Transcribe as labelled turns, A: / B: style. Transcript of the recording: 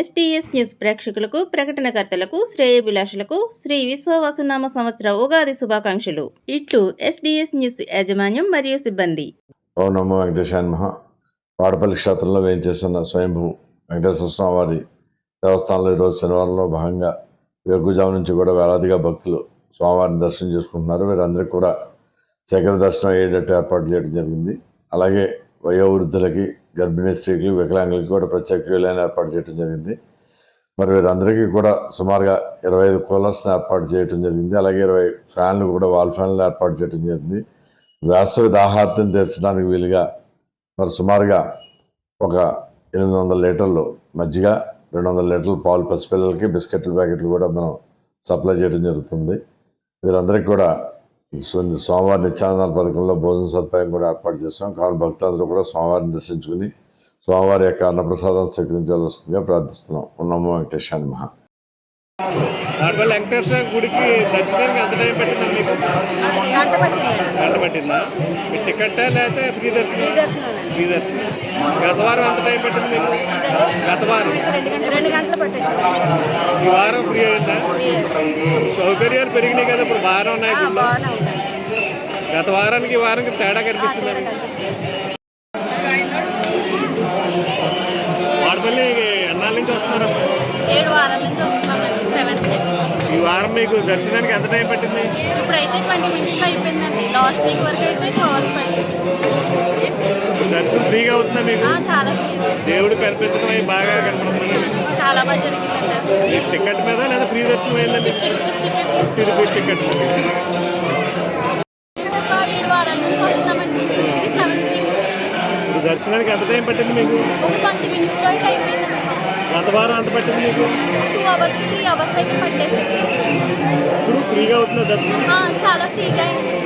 A: STS news ప్రేక్షకులకు ప్రకటనకర్తలకు శ్రేయభిలాషులకు శ్రీ విశ్వవాసునామ సంవత్సర ఉగాది శుభాకాంక్షలు. ఇట్లు ఎస్టీఎస్ న్యూస్ యాజమాన్యం మరియు సిబ్బంది.
B: ఓ నమో వెంకటేశాన్ మహా వాడపల్లి క్షేత్రంలో వేయించేస్తున్న స్వయంభూ వెంకటేశ్వర స్వామి వారి దేవస్థానంలో ఈరోజు శనివారంలో భాగంగా వేకుజాము నుంచి కూడా వేలాదిగా భక్తులు స్వామివారిని దర్శనం చేసుకుంటున్నారు. వీరందరికీ కూడా శేఖర దర్శనం అయ్యేటట్టు ఏర్పాటు చేయడం జరిగింది. అలాగే వయోవృద్ధులకి గర్భిణీ స్త్రీకి వికలాంగులకి కూడా ప్రత్యేక క్యూలైన్ ఏర్పాటు చేయడం జరిగింది. మరి వీరందరికీ కూడా సుమారుగా ఇరవై ఐదు కూలర్స్ని ఏర్పాటు చేయడం జరిగింది. అలాగే ఇరవై ఫ్యాన్లు కూడా వాల్ ఫ్యాన్లు ఏర్పాటు చేయడం జరిగింది. వేసవి దాహార్థం తీర్చడానికి వీలుగా మరి సుమారుగా ఒక ఎనిమిది వందల లీటర్లు మజ్జిగ రెండు వందల లీటర్లు పాలు పసిపిల్లలకి బిస్కెట్ల ప్యాకెట్లు కూడా మనం సప్లై చేయడం జరుగుతుంది. వీరందరికీ కూడా స్వామివారి నిత్యానంద పథకంలో భోజన సదుపాయం కూడా ఏర్పాటు చేస్తాం కావున భక్తులందరూ కూడా స్వామివారిని దర్శించుకుని స్వామివారి యొక్క అన్నప్రసాదాన్ని స్వీకరించాల్సిందిగా ప్రార్థిస్తున్నాం. నమో వెంకటేశాన్ని మహా
C: ఆడపల్లి వెంకటేశ్వర గుడికి దర్శనానికి ఎంత టైం పట్టిందా మీకు? గంట పట్టిందా? మీ టికెట్టా లేకపోతే ఫ్రీ దర్శనం? ఫ్రీ దర్శనం. గత వారం ఎంత టైం పట్టింది మీకు? గత వారం ఈ వారం ఫ్రీ అయిందా? సౌకర్యాలు పెరిగినాయి కదా ఇప్పుడు వారం ఉన్నాయి
D: ఉంది
C: గత వారానికి ఈ వారానికి తేడా కనిపించిందా వాడపల్లి ఎన్నాళ్ళ నుంచి వస్తున్నారమ్మా?
D: ఏడు వారాల నుంచి డే
C: ఈ వారం మీకు దర్శనానికి ఎంత టైం పట్టింది?
D: ఇప్పుడైతే ట్వంటీ మినిట్స్ అయిపోయిందండి. లాస్ట్ వీక్ వరకు అయితే టూ అవర్స్ పట్టింది.
C: దర్శనం ఫ్రీగా అవుతుందా మీకు?
D: చాలా
C: దేవుడు కనిపించడం బాగా కనపడుతుంది
D: చాలా బాగా జరిగిందండి
C: టికెట్ మీద లేదా ఫ్రీ దర్శనం అయిందండి
D: ఫిఫ్టీ రూపీస్ టికెట్ ఏడు వారాల నుంచి వస్తున్నామండి. ఇది
C: ఇప్పుడు దర్శనానికి ఎంత టైం పట్టింది మీకు?
D: ట్వంటీ మినిట్స్లో అయితే అయిపోయిందండి.
C: గత వారం ఎంత పట్టింది మీకు?
D: టూ అవర్స్ త్రీ అవర్స్ అయితే పట్టేసింది.
C: ఇప్పుడు ఫ్రీగా అవుతుందా దర్శనం?
D: చాలా ఫ్రీగా అయింది.